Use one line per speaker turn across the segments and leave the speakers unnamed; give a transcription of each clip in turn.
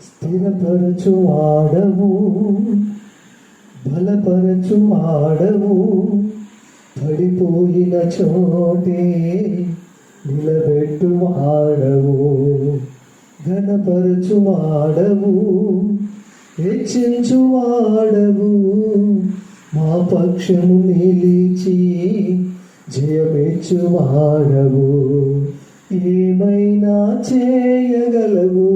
స్థిరపరచు ఆడవు బలపరచు ఆడవు పడిపోయిన చోటే నిలబెట్టు ఆడవు ఘనపరచు ఆడవు హెచ్చించు వాడవు మా పక్షము నిలిచి జయమెచ్చు ఆడవు ఏమైనా చేయగలవు?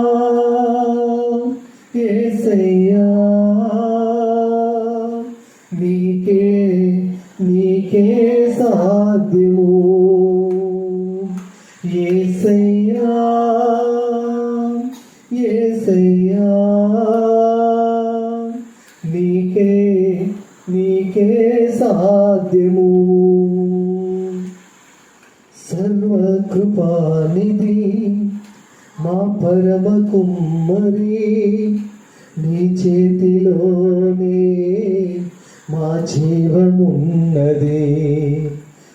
సాధ్యము ఏసయ్యా ఏసయ్యా నీకే నీకే సాధ్యము. సర్వకృపానిధి మా పరమ కుమ్మరి నీ చేతిలోనే మా జీవమున్నది.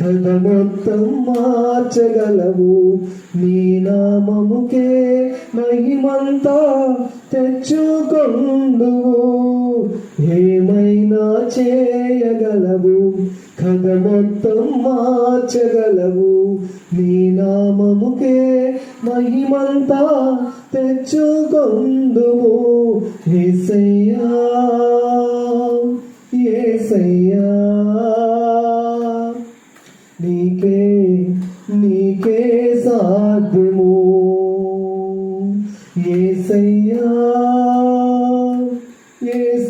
కథ మార్చగలవు. నీ నామముకే మహిమంతా తెచ్చుకొందువు. ఏమైనా చేయగలవు? కథ మొత్తం మార్చగలవు. నీ నామముకే మహిమంతా తెచ్చుకొందువు. ఏసయ్యా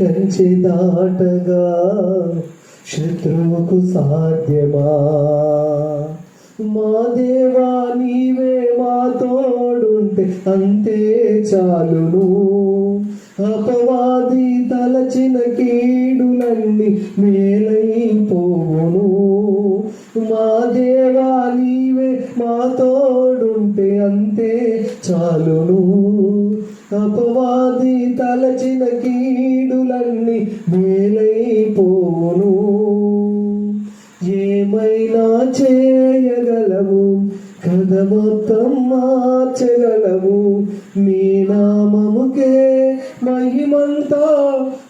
కంచి దాటగా శత్రువుకు సాధ్యమా? మా దేవా నీవే మా తోడుంటే అంతే చాలును. అపవాది చాలును అపవాది తలచిన కీడులన్నీ మేలైపోను. ఏమైనా చేయగలవు కథ మొత్తం మార్చగలవు నీ నామముకే మహిమంతా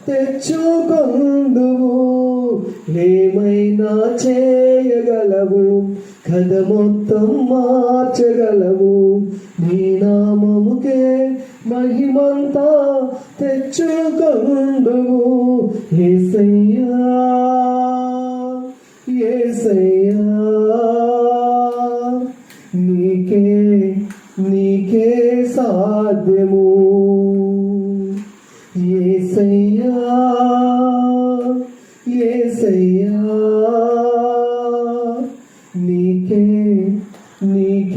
తెచ్చుకొందువు ఏమైనా చే కథ మొత్తం మార్చగలవు. నీ నామముకే మహిమంతా తెచ్చుకొందువు ఏసయ్యా ఏసయ్యా.